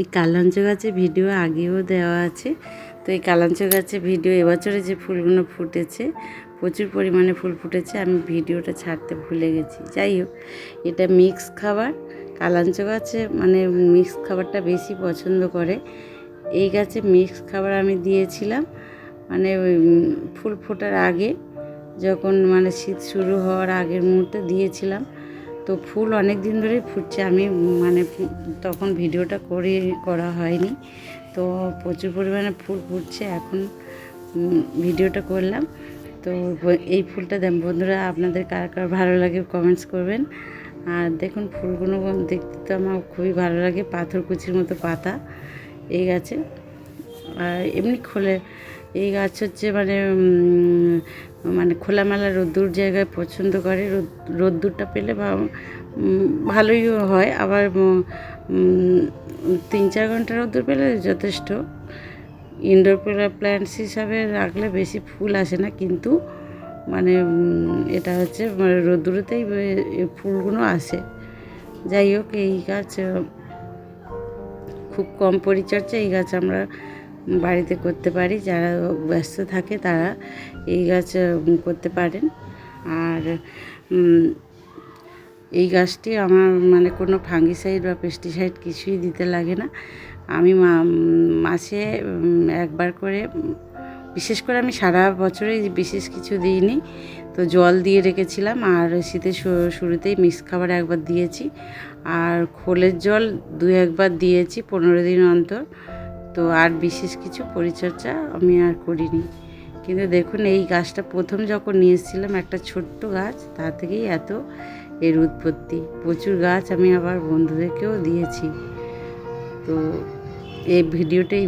এই কালাঞ্চ গাছের ভিডিও আগেও দেওয়া আছে। তো এই কালাঞ্চ গাছের ভিডিও এবছরে যে ফুলগুলো ফুটেছে, প্রচুর পরিমাণে ফুল ফুটেছে, আমি ভিডিওটা ছাড়তে ভুলে গেছি। যাই হোক, এটা মিক্স খাবার। কালাঞ্চ গাছে মানে মিক্স খাবারটা বেশি পছন্দ করে। এই গাছে মিক্স খাবার আমি দিয়েছিলাম। মানে ফুল ফোটার আগে, যখন মানে শীত শুরু হওয়ার আগের মুহূর্তে দিয়েছিলাম। তো ফুল অনেক দিন ধরেই ফুটছে। আমি মানে তখন ভিডিওটা করে করা হয়নি। তো প্রচুর পরিমাণে ফুল ফুটছে। এখন ভিডিওটা করলাম। তো এই ফুলটা বন্ধুরা, আপনাদের কার কার ভালো লাগে কমেন্টস করবেন। আর দেখুন, ফুলগুলো দেখতে তো আমার খুবই ভালো লাগে। পাথর কুচির মতো পাতা এই গাছে। আর এমনি খোলে এই গাছ হচ্ছে মানে মানে খোলামেলা রোদ্দুর জায়গায় পছন্দ করে। রোদ- রোদ্দুরটা পেলে ভালোই হয়। আবার তিন চার ঘণ্টা রোদ্দুর পেলে যথেষ্ট। ইনডোর প্ল্যান্টস হিসাবে রাখলে বেশি ফুল আসে না, কিন্তু মানে এটা হচ্ছে মানে রোদ্দুরেতেই ফুলগুলো আসে। যাই হোক, এই গাছ খুব কম পরিচর্যা এই গাছ আমরা বাড়িতে করতে পারি, যারা ব্যস্ত থাকে তারা এই গাছ করতে পারেন। আর এই গাছটি আমার মানে কোনো ফাঙ্গিসাইড বা পেস্টিসাইড কিছুই দিতে লাগে না। আমি মাসে একবার করে, বিশেষ করে আমি সারা বছরে বিশেষ কিছু দিইনি। তো জল দিয়ে রেখেছিলাম, আর শীতের শুরুতেই মিক্স খাবার একবার দিয়েছি। আর খোলের জল দু একবার দিয়েছি পনেরো দিন অন্তর। তো আর বিশেষ কিছু পরিচর্যা আমি আর করিনি। কিন্তু দেখুন, এই গাছটা প্রথম যখন নিয়েছিলাম একটা ছোট্ট গাছ, তা থেকেই এত এর উৎপত্তি। প্রচুর গাছ আমি আবার বন্ধুদেরকেও দিয়েছি। তো এই ভিডিওটাই